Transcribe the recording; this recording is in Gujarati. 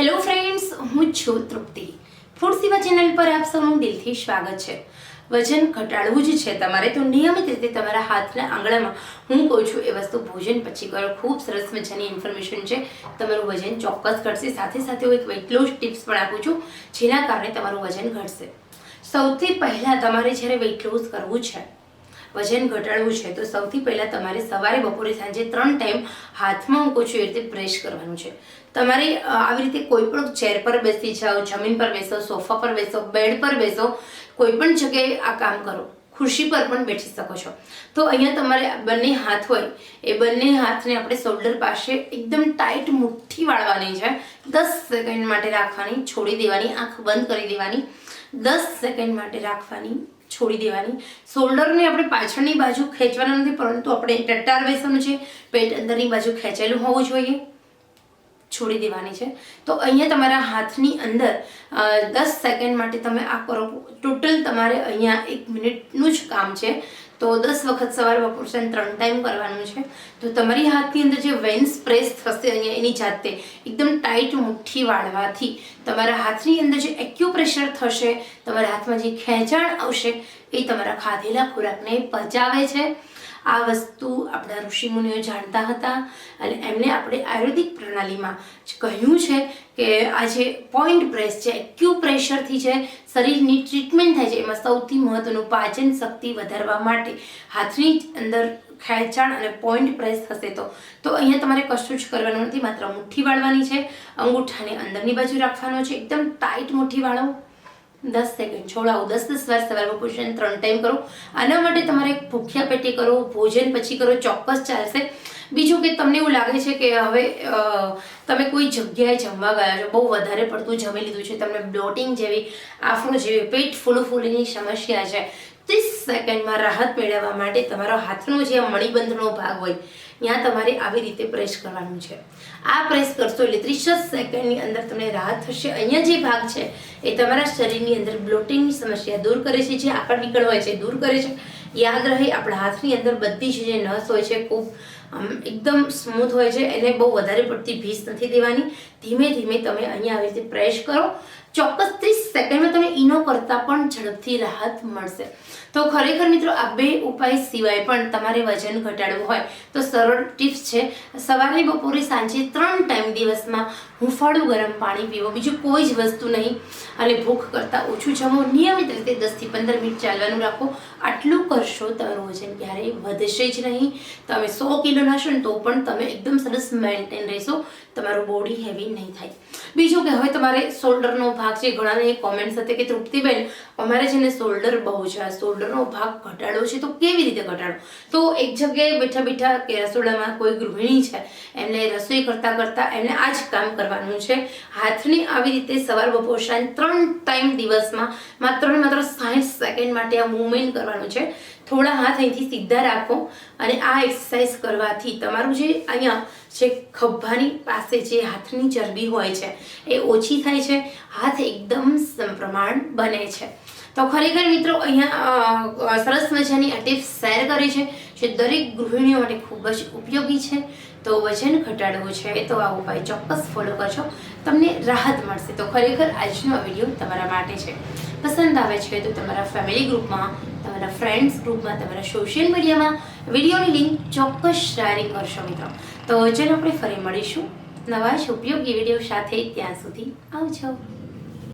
હેલો ફ્રેન્ડ્સ હું છું તૃપ્તિ. ફૂડ સેવા ચેનલ પર આપ સૌનું દિલથી સ્વાગત છે. વજન ઘટાડવું જ છે. તમારે તો નિયમિત રીતે તમારા હાથના આંગળામાં હું કહું છું, એ વસ્તુ ભોજન પછી કરો. ખૂબ સરસ મજાની ઇન્ફોર્મેશન છે. તમારું વજન ચોક્કસ ઘટશે. સાથે સાથે હું એક વેઇટ લોસ ટિપ્સ પણ આપું છું, જેના કારણે તમારું વજન ઘટશે. સૌથી પહેલાં તમારે જ્યારે વેઇટ લોસ કરવું છે વજન ઘટાડવું છે, તો સૌથી પહેલાં તમારે સવારે બપોરે સાંજે ત્રણ ટાઈમ હાથમાં હું છો, એ રીતે પ્રેસ કરવાનું છે. તમારે આવી રીતે કોઈ પણ ચેર પર બેસી જાઓ, જમીન પર બેસો સોફા પર બેસો બેડ પર બેસો, કોઈ પણ જગ્યાએ આ કામ કરો. ખુરશી પર પણ બેઠી શકો છો. તો અહીંયા તમારે બંને હાથ હોય, એ બંને હાથને આપણે શોલ્ડર પાસે એકદમ ટાઈટ મુઠ્ઠી વાળવાની છે. દસ સેકન્ડ માટે રાખવાની, છોડી દેવાની, આંખ બંધ કરી દેવાની. દસ સેકન્ડ માટે રાખવાની. છોડી દેવાની. શોલ્ડરને આપણે પાછળની બાજુ ખેંચવાના નથી, પરંતુ આપણે ટટ્ટાર બેસવાનું છે. પેટ અંદરની બાજુ ખેંચેલું હોવું જોઈએ. છોડી દેવાની છે. તો અહીંયા તમારા હાથની અંદર દસ સેકન્ડ માટે તમે આ કરો. ટોટલ તમારે અહીંયા એક મિનિટનું જ કામ છે. તો દસ વખત સવાર બપોર સાંજ ત્રણ ટાઈમ કરવાનું છે. તો તમારી હાથની અંદર જે વેન્સ પ્રેસ થશે અહીંયા એની જાતે એકદમ ટાઈટ મુઠ્ઠી વાળવાથી તમારા હાથની અંદર જે એક્યુપ્રેશર થશે, તમારા હાથમાં જે ખેંચાણ આવશે, એ તમારા ખાધેલા ખોરાકને પચાવે છે. આ વસ્તુ આપણા ઋષિમુનિઓ જાણતા હતા અને એમને આપણે આયુર્વેદિક પ્રણાલીમાં કહ્યું છે કે આ જે પોઈન્ટ પ્રેસ છે એક્યુ પ્રેશરથી જે શરીરની ટ્રીટમેન્ટ થાય છે, એમાં સૌથી મહત્વનું પાચન શક્તિ વધારવા માટે હાથની અંદર ખેંચાણ અને પોઈન્ટ પ્રેસ થશે તો. તો અહીંયા તમારે કશું જ કરવાનું નથી, માત્ર મુઠ્ઠી વાળવાની છે, અંગૂઠાને અંદરની બાજુ રાખવાનો છે, એકદમ ટાઈટ મુઠ્ઠી વાળો. દસ સેકન્ડ છોડાવો દસ દસ વાર સવારમાં સાંજ ત્રણ ટાઈમ કરો. આના માટે તમારે ભૂખ્યા પેટે કરો, ભોજન પછી કરો, ચોક્કસ ચાલશે. બીજું કે તમને એવું લાગે છે કે હવે તમે કોઈ જગ્યાએ જમવા ગયા છો, બહુ વધારે પડતું જમી લીધું છે, તમને બ્લોટિંગ જેવી, આફરો જેવી, પેટ ફૂલું ફૂલીની સમસ્યા છે. ત્રીસ સેકન્ડમાં રાહત મેળવવા માટે તમારો હાથનો જે મણિબંધનો ભાગ હોય, ત્યાં તમારે આવી રીતે પ્રેસ કરવાનું છે. આ પ્રેસ કરશો એટલે ત્રીસ જ સેકન્ડની અંદર તમને રાહત થશે. અહીંયા જે ભાગ છે, એ તમારા શરીરની અંદર બ્લોટિંગની સમસ્યા દૂર કરે છે, જે આગળ નીકળ હોય છે દૂર કરે છે. યાદ રહે, આપણા હાથની અંદર બધી જ જે નસ હોય છે, ખૂબ એકદમ સ્મૂથ હોય છે, એને બહુ વધારે પડતી ભીસ નથી દેવાની. ધીમે ધીમે તમે અહીંયા આવી રીતે પ્રેસ કરો. ચોક્કસ ત્રીસ સેકન્ડમાં તમને ઈનો કરતાં પણ ઝડપથી રાહત મળશે. તો ખરેખર મિત્રો, આ બે ઉપાય સિવાય પણ તમારે વજન ઘટાડવું હોય તો સરળ ટિપ્સ છે. સવારે બપોરે સાંજે ત્રણ ટાઈમ દિવસમાં હુંફાળું ગરમ પાણી પીવો. બીજું કોઈ જ વસ્તુ નહીં. અને ભૂખ કરતાં ઓછું જમો. નિયમિત રીતે દસથી પંદર મિનિટ ચાલવાનું રાખો. આટલું કરશો તમારું વજન ક્યારેય વધશે જ નહીં. તમે સો કિલો હશો ને તો પણ તમે એકદમ સરસ મેન્ટેન રહેશો. તમારું બોડી હેવી નહીં થાય. બીજું કે હવે તમારે શોલ્ડરનો ભાગ છે. ઘણાને કોમેન્ટ્સ હતી કે, તૃપ્તિબેન, અમારે છે ને શોલ્ડર બહુ છે. આ શોલ્ડરનો ભાગ ઘટાડો છે તો કેવી રીતે ઘટાડો તો એક જગ્યાએ બેઠા બેઠા કે રસોડામાં કોઈ ગૃહિણી છે. એમને રસોઈ કરતાં કરતાં એમને આ જ કામ કરવાનું છે. હાથની આવી રીતે સવાર બપોર સાંજ ત્રણ ટાઈમ દિવસમાં માત્ર ને માત્ર સાઠ સેકન્ડ માટે આ મૂવમેન્ટ કરવાનું છે. થોડા હાથ અહીંથી સીધા રાખો અને આ એક્સરસાઇઝ કરવાથી તમારું જે અહીંયા જે ખભાની પાસે જે હાથની ચરબી હોય છે, એ ઓછી થાય છે. હાથ એકદમ સમપ્રમાણ બને છે. તો ખરેખર મિત્રો અહીંયા સરસ મજાની આ ટિપ્સ શેર કરી છે જે દરેક ગૃહિણીઓ માટે ખૂબ જ ઉપયોગી છે. તો વજન ઘટાડવું છે તો આ ઉપાય ચોક્કસ ફોલો કરજો. તમને રાહત મળશે. તો ખરેખર આજનો વીડિયો તમારા માટે છે. પસંદ આવે છે તો તમારા ફેમિલી ગ્રુપમાં તમારા ફ્રેન્ડ્સ ગ્રુપમાં તમારા સોશિયલ મીડિયામાં વિડીયોની લિંક ચોક્કસ શેરિંગ કરશો મિત્રો. તો ચાલો આપણે ફરી મળીશું. નવા જ ઉપયોગી વીડિયો સાથે ત્યાં સુધી આવજો.